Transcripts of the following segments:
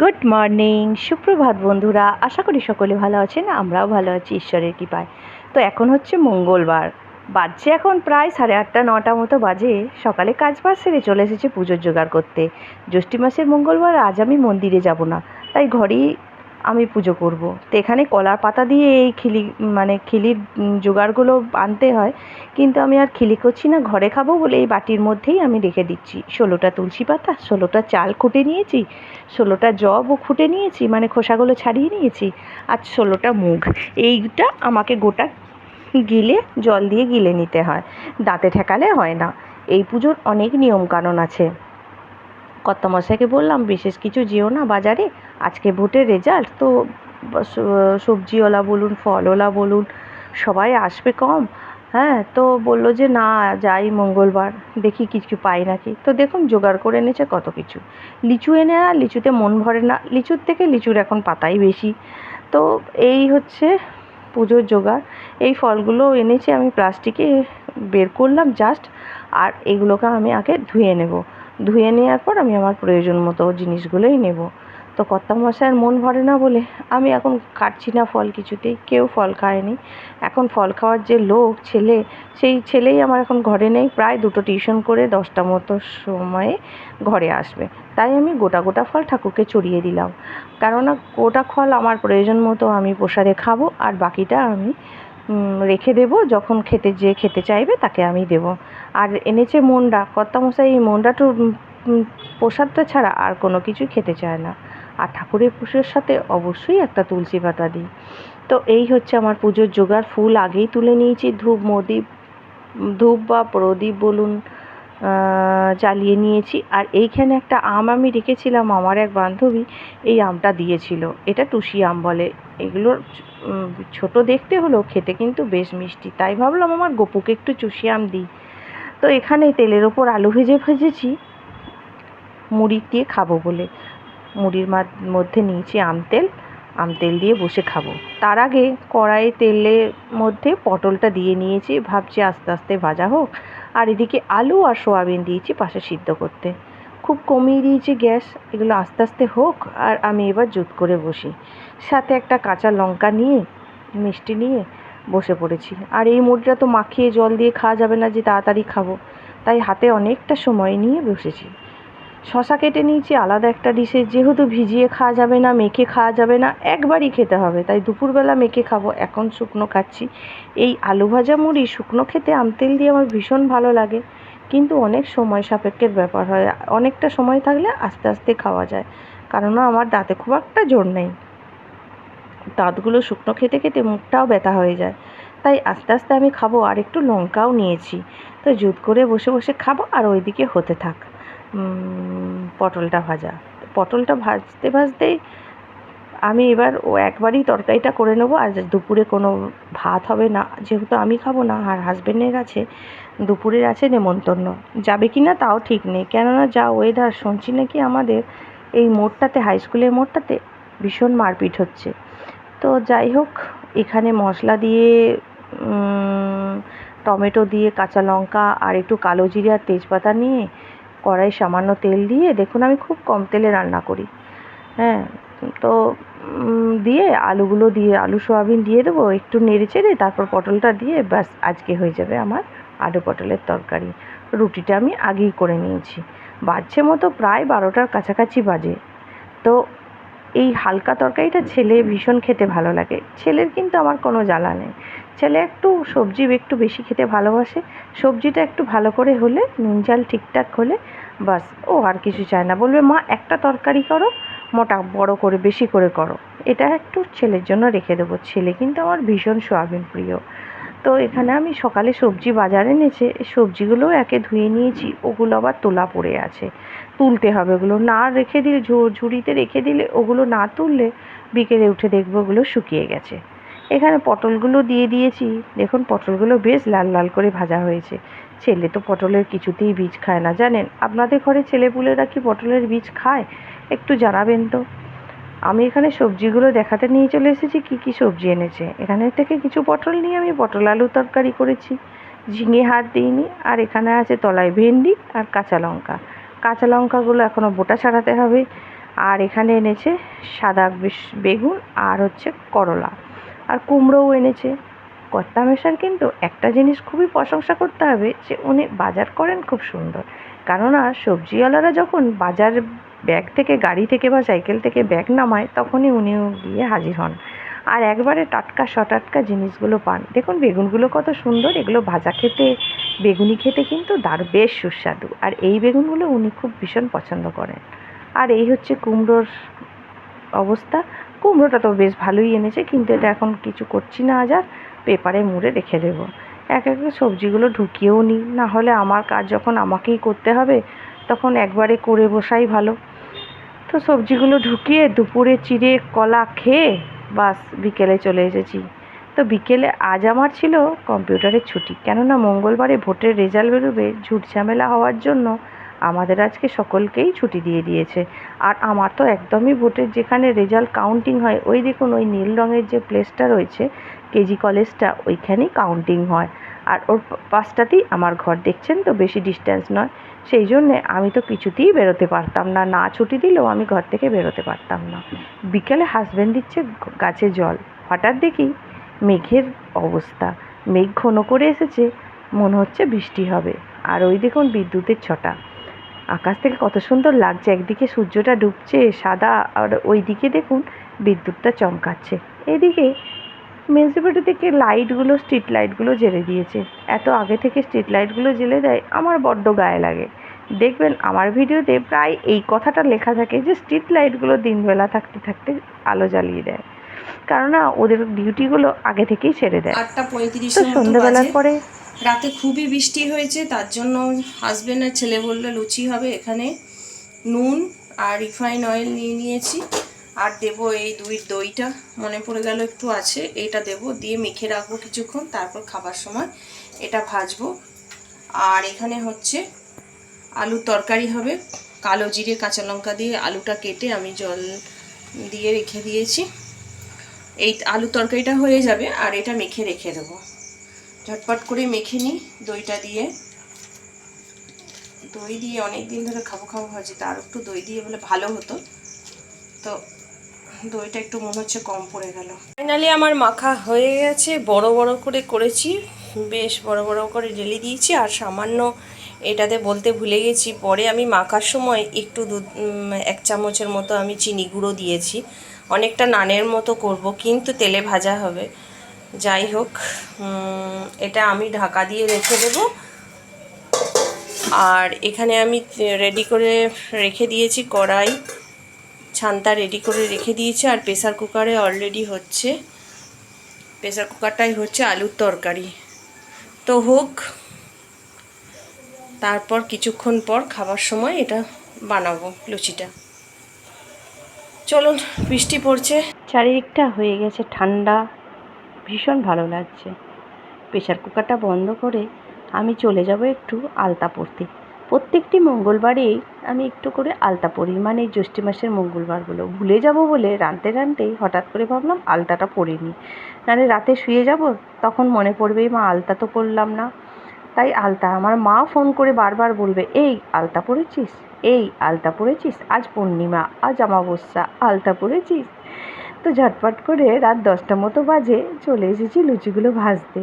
Good morning সুপ্রভাত বন্ধুরা। আশা করি সকলে ভালো আছেন, আমরাও ভালো আছি, ঈশ্বরের কৃপায়। তো এখন হচ্ছে মঙ্গলবার। বাজছে এখন প্রায় সাড়ে আটটা, নটা মতো বাজে। সকালে কাজ বাজ সেরে চলে এসেছে পুজোর জোগাড় করতে। জ্যৈষ্ঠী মাসের মঙ্গলবার, আজ আমি মন্দিরে যাব না। তাই ঘরেই আমি পুজো করব। তো এখানে কলার পাতা দিয়ে এই খিলি মানে খিলির জোগাড়গুলো আনতে হয়। কিন্তু আমি আর খিলি করছি না, ঘরে খাব বলে এই বাটির মধ্যেই আমি রেখে দিচ্ছি। ষোলোটা তুলসী পাতা, ষোলোটা চাল খুঁটে নিয়েছি, ষোলোটা জবও খুঁটে নিয়েছি মানে খোসাগুলো ছাড়িয়ে নিয়েছি, আর ষোলোটা মুগ। এইটা আমাকে গোটা গিলে, জল দিয়ে গিলে নিতে হয়। দাঁতে ঠেকালে হয় না। এই পুজোর অনেক নিয়মকানুন আছে। কর্তামশাইকে বললাম, বিশেষ কিছু যেও না বাজারে আজকে ভোটের রেজাল্ট তো সবজিওয়ালা বলুন, ফলওয়ালা বলুন, সবাই আসবে কম। হ্যাঁ তো বলল যে না, যাই মঙ্গলবার, দেখি কিছু পাই নাকি। তো দেখুন, জোগাড় করে এনেছে কত কিছু। লিচু এনে, আর লিচুতে মন ভরে না। লিচুর থেকে লিচুর এখন পাতাই বেশি। তো এই হচ্ছে পুজোর জোগাড়। এই ফলগুলো এনেছে আমি প্লাস্টিকে বের করলাম জাস্ট আর এগুলোকে আমি আগে ধুয়ে নেব। ধুয়ে নেওয়ার পর আমি আমার প্রয়োজন মতো জিনিসগুলোই নেব। তো কর্তামশাইয়ের মন ভরে না বলে আমি এখন কাটছি না ফল কিছুতেই, কেউ ফল খায়নি। এখন ফল খাওয়ার যে লোক, ছেলে, সেই ছেলেই আমার এখন ঘরে নেই। প্রায় দুটো টিউশন করে দশটা মতো সময়ে ঘরে আসবে। তাই আমি গোটা গোটা ফল ঠাকুরকে চড়িয়ে দিলাম। কেননা গোটা ফল আমার প্রয়োজন মতো আমি প্রসাদে খাব আর বাকিটা আমি রেখে দেবো। যখন খেতে যে খেতে চাইবে তাকে আমি দেব। আর এনেছে মন্ডা। কর্তামশাই এই মন্ডাটু প্রসাদটা ছাড়া আর কোনো কিছুই খেতে চায় না। আর ঠাকুরের পুজোর সাথে অবশ্যই একটা তুলসী পাতা দিই। তো এই হচ্ছে আমার পুজোর জোগাড়। ফুল আগেই তুলে নিয়েছি। ধূপ, মদীপ ধূপ বা প্রদীপ বলুন জ্বালিয়ে নিয়েছি। আর এইখানে একটা আম আমি রেখেছিলাম আমার এক বান্ধবী। এই আমটা দিয়েছিল। এটা টুসি আম বলে। এগুলোর ছোট দেখতে হলেও খেতে কিন্তু বেশ মিষ্টি। তাই ভাবলাম আমার গপুকে একটু চুষি আম দিই। তো এখানে তেলের ওপর আলু ভেজে ভেজেছি। মুড়ি দিয়ে খাব বলে। মুড়ির মধ্যে নিয়েছি আম তেল আম তেল দিয়ে বসে খাব। তার আগে কড়াই তেলের মধ্যে পটলটা দিয়ে নিয়েছি, ভাবছি আস্তে আস্তে ভাজা হোক। আর এদিকে আলু আর সোয়াবিন দিয়েছি পাশে সিদ্ধ করতে। খুব কমিয়ে দিয়েছি গ্যাস, এগুলো আস্তে আস্তে হোক, আর আমি এবার জুত করে বসি। সাথে একটা কাঁচা লঙ্কা নিয়ে, মিষ্টি নিয়ে বসে পড়েছি। আর এই মুড়িটা তো মাখিয়ে জল দিয়ে খাওয়া যাবে না যে তাড়াতাড়ি খাব। তাই হাতে অনেকটা সময় নিয়ে বসেছি। শশা কেটে নিয়েছি, আলাদা একটা ডিশে। যেহেতু ভিজিয়ে খাওয়া যাবে না, মেখে খাওয়া যাবে না, একবারই খেতে হবে। তাই দুপুরবেলা মেখে খাব, এখন শুকনো খাচ্ছি। এই আলু ভাজা মুড়ি শুকনো খেতে আমতেল দিয়ে আমার ভীষণ ভালো লাগে। কিন্তু অনেক সময় সাপেক্ষের ব্যাপার হয়। অনেকটা সময় থাকলে আস্তে আস্তে খাওয়া যায়। কারণ আমার দাঁতে খুব একটা জোর নেই। দাঁতগুলো শুকনো খেতে খেতে মুখটাও ব্যথা হয়ে যায়। তাই আস্তে আস্তে আমি খাব, আর একটু লঙ্কাও নিয়েছি। তো জুত করে বসে বসে খাব, আর ওইদিকে হতে থাক। পটলটা ভাজা। পটলটা ভাজতে ভাজতেই আমি এবার ও একবারই তরকারিটা করে নেব, আর দুপুরে কোনো ভাত হবে না, যেহেতু আমি খাব না, আর হাজবেন্ডের কাছে দুপুরের আছে নেমন্তন্ন। যাবে কি না তাও ঠিক নেই, কেননা যা ওয়েদার শুনছি নাকি আমাদের এই মোড়টাতে হাই স্কুলের মোড়টাতে ভীষণ মারপিট হচ্ছে। তো যাই হোক, এখানে মশলা দিয়ে টমেটো দিয়ে কাঁচা লঙ্কা, আর একটু কালো জিরে আর তেজপাতা নিয়ে কড়াই সামান্য তেল দিয়ে দেখুন আমি খুব কম তেলে রান্না করি। হ্যাঁ তো দিয়ে আলুগুলো দিয়ে, আলু, সোয়াবিন দিয়ে দেবো, একটু নেড়ে চেড়ে তারপর পটলটা দিয়ে ব্যাস আজকে হয়ে যাবে আমার আলু পটলের তরকারি। রুটিটা আমি আগেই করে নিয়েছি। বাজছে মতো প্রায় বারোটার কাছাকাছি বাজে। তো, এই হালকা তরকারিটা ছেলে ভীষণ খেতে ভালো লাগে। ছেলের কিন্তু আমার কোনো জ্বালা নেই। ছেলে একটু সবজি একটু বেশি খেতে ভালোবাসে। সবজিটা একটু ভালো করে হলে, নুন ঝাল ঠিকঠাক হলে, বাস। ও আর কিছু চায় না। বলবে, মা, একটা তরকারি করো, মোটা, বড় করে, বেশি করে করো। এটা একটু ছেলের জন্য রেখে দেবো। ছেলে কিন্তু আমার ভীষণ সোয়াবিন প্রিয়। তো এখানে আমি সকালে সবজি বাজারে এনেছে। এই সবজিগুলোও একে ধুয়ে নিয়েছি। ওগুলো আবার তোলা পড়ে আছে। তুলতে হবে ওগুলো। না রেখে দিলে, ঝুড়িতে রেখে দিলে, ওগুলো না তুললে বিকেলে উঠে দেখব ওগুলো শুকিয়ে গেছে। এখানে পটলগুলো দিয়ে দিয়েছি। দেখুন, পটলগুলো বেশ লাল লাল করে ভাজা হয়েছে। ছেলে তো পটলের কিছুতেই বীজ খায় না, জানেন? আপনাদের ঘরে ছেলেপুলেরা কি পটলের বীজ খায়? একটু জানাবেন তো। আমি এখানে সবজিগুলো দেখাতে নিয়ে চলে এসেছি, কি কি সবজি এনেছে? এখানে থেকে কিছু পটল নিয়ে আমি পটল আলু তরকারি করেছি। ঝিঙে হাত দিইনি, আর এখানে আছে তলায় ভেন্ডি আর কাঁচা লঙ্কা। কাঁচা লঙ্কাগুলো এখনও বোটা ছাড়াতে হবে। আর এখানে এনেছে সাদা বেগুন আর হচ্ছে করলা। আর কুমড়োও এনেছে। কর্তা মেশার কিন্তু একটা জিনিস খুবই প্রশংসা করতে হবে, যে উনি বাজার করেন খুব সুন্দর। কেননা সবজিওয়ালারা যখন বাজার ব্যাগ থেকে, গাড়ি থেকে বা সাইকেল থেকে ব্যাগ নামায়, তখনই উনিও গিয়ে হাজির হন। আর একবারে টাটকা, সটাটকা জিনিসগুলো পান। দেখুন বেগুনগুলো কত সুন্দর, এগুলো ভাজা খেতে, বেগুনি খেতে কিন্তু দার বেশ সুস্বাদু। আর এই বেগুনগুলো উনি খুব ভীষণ পছন্দ করেন। আর এই হচ্ছে কুমড়োর অবস্থা। কুমড়োটা তো বেশ ভালোই এনেছে, কিন্তু এটা এখন কিছু করছি না, আজ আর পেপারে মুড়ে রেখে দেবো। এক এক সবজিগুলো ঢুকিয়েও নিই, না হলে আমার কাজ যখন আমাকেই করতে হবে, তখন একবারে করে বসাই ভালো। তো সবজিগুলো ঢুকিয়ে দুপুরে চিড়ে কলা খেয়ে বাস বিকেলে চলে এসেছি। তো বিকেলে আজ আমার ছিল কম্পিউটারের ছুটি, কেননা মঙ্গলবারে ভোটের রেজাল্ট বেরোবে, ঝুট ঝামেলা হওয়ার জন্য আমাদের আজকে সকলকেই ছুটি দিয়ে দিয়েছে। আর আমার তো একদমই ভোটের যেখানে রেজাল্ট কাউন্টিং হয়, ওই দেখুন, ওই নীল রঙের যে প্লেসটা রয়েছে, কেজি কলেজটা ওইখানেই কাউন্টিং হয়। আর ওর পাশটাতেই আমার ঘর, দেখছেন তো? বেশি ডিস্ট্যান্স নয়। সেই জন্যে আমি তো কিছুতেই বেরোতে পারতাম না। না ছুটি দিলেও আমি ঘর থেকে বেরোতে পারতাম না। বিকেলে হাজব্যান্ড দিচ্ছে গাছে জল। হঠাৎ দেখি মেঘের অবস্থা। মেঘ ঘন করে এসেছে, মনে হচ্ছে বৃষ্টি হবে। আর ওই দেখুন, বিদ্যুতের ছটা। আকাশ থেকে কত সুন্দর লাগছে। একদিকে সূর্যটা ডুবছে সাদা, আর ওই দিকে দেখুন বিদ্যুৎটা চমকাচ্ছে। এদিকে মিউনিসিপ্যালিটি থেকে লাইটগুলো স্ট্রিট লাইটগুলো জ্বেলে দিয়েছে। এত আগে থেকে স্ট্রিট লাইটগুলো জ্বেলে দেয়, আমার বড্ড গায়ে লাগে। দেখবেন আমার ভিডিওতে প্রায় এই কথাটা লেখা থাকে যে স্ট্রিট লাইটগুলো দিনবেলা থাকতে থাকতে আলো জ্বালিয়ে দেয়। কেননা ওদের ডিউটিগুলো আগে থেকেই ছেড়ে দেয়। আটটা তো মতো সন্ধ্যেবেলার পরে রাতে খুবই বৃষ্টি হয়েছে তার জন্য হাজবেন্ড আর ছেলে বলল লুচি হবে এখানে। নুন আর রিফাইন অয়েল নিয়ে নিয়েছি। আর দেবো এই দুই দইটা। মনে পড়ে গেল একটু আছে এটা দেবো। দিয়ে মেখে রাখব কিছুক্ষণ তারপর খাবার সময় এটা ভাজবো। আর এখানে হচ্ছে আলুর তরকারি হবে। কালো জিরে কাঁচা লঙ্কা দিয়ে আলুটা কেটে আমি জল দিয়ে রেখে দিয়েছি। এই আলু তরকারিটা হয়ে যাবে আর এটা মেখে রেখে দেবো। ঝটপট করে মেখে নিই দইটা দিয়ে। দই দিয়ে অনেক দিন ধরে খাব খাব ভাজি তার একটু দই দিয়ে বলে ভালো হতো। তো দইটা একটু মনে হচ্ছে কম পড়ে গেল। ফাইনালি আমার মাখা হয়ে গেছে, বড় বড় করে করেছি, বেশ বড় বড় করে ঢেলে দিয়েছি আর সামান্য এটাতে বলতে ভুলে গেছি, পরে আমি মাখার সময় একটু দুধ এক চামচের মতো আমি চিনি গুঁড়ো দিয়েছি। অনেকটা নানের মতো করব, কিন্তু তেলে ভাজা হবে। যাই হোক এটা আমি ঢাকা দিয়ে রেখে দেবো। আর এখানে আমি রেডি করে রেখে দিয়েছি কড়াই। ছানটা রেডি করে রেখে দিয়েছি, আর প্রেসার কুকারে অলরেডি হচ্ছে। প্রেসার কুকারটাই হচ্ছে আলুর তরকারি। তো হোক, তারপর কিছুক্ষণ পর খাবার সময় এটা বানাবো লুচিটা। চলুন, বৃষ্টি পড়ছে। চারিদিকটা হয়ে গেছে ঠান্ডা। ভীষণ ভালো লাগছে। প্রেশার কুকারটা বন্ধ করে আমি চলে যাব একটু আলতা পরতে। প্রত্যেকটি মঙ্গলবারেই আমি একটু করে আলতা পরি। মানে জ্যৈষ্ঠ মাসের মঙ্গলবারগুলো। ভুলে যাব বলে রাঁধতে রাঁধতেই হঠাৎ করে ভাবলাম আলতাটা পরে নিই নাহলে রাতে শুয়ে যাব? তখন মনে পড়বে মা, আলতা তো পরলাম না। তাই আলতা, আমার মা ফোন করে বারবার বলবে, এই, আলতা পরেছিস? এই আলতা পরেছিস? আজ পূর্ণিমা, আজ অমাবস্যা, আলতা পরেছিস? তো ঝটপট করে রাত দশটা মতো বাজে চলে এসেছি লুচিগুলো ভাজতে।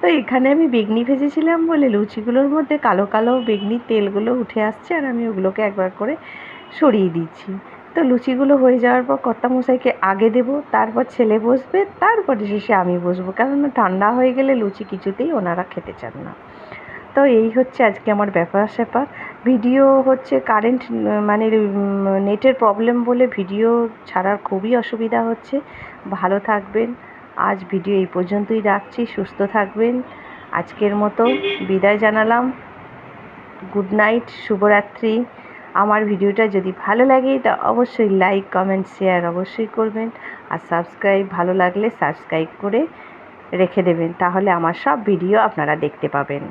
তো এখানে আমি বেগনি ভেজেছিলাম বলে লুচিগুলোর মধ্যে কালো কালো বেগনির তেলগুলো উঠে আসছে আর আমি ওগুলোকে একবার করে সরিয়ে দিচ্ছি। তো লুচিগুলো হয়ে যাওয়ার পর কর্তামশাইকে আগে দেবো, তারপর ছেলে বসবে, তারপরে শেষে আমি বসবো। কেননা ঠান্ডা হয়ে গেলে লুচি কিছুতেই ওনারা খেতে চান না। তো এই হচ্ছে আজকে আমার ব্যাপার স্যাপার ভিডিও হচ্ছে কারেন্ট মানে নেটের প্রবলেম বলে ভিডিও ছাড়ার খুবই অসুবিধা হচ্ছে। ভালো থাকবেন। আজ ভিডিও এই পর্যন্তই রাখছি। সুস্থ থাকবেন। আজকের মতো বিদায় জানালাম। গুড নাইট শুভরাত্রি। আমার ভিডিওটা যদি ভালো লাগে, তা অবশ্যই লাইক কমেন্ট শেয়ার অবশ্যই করবেন। আর সাবস্ক্রাইব ভালো লাগলে সাবস্ক্রাইব করে রেখে দেবেন। তাহলে আমার সব ভিডিও আপনারা দেখতে পাবেন।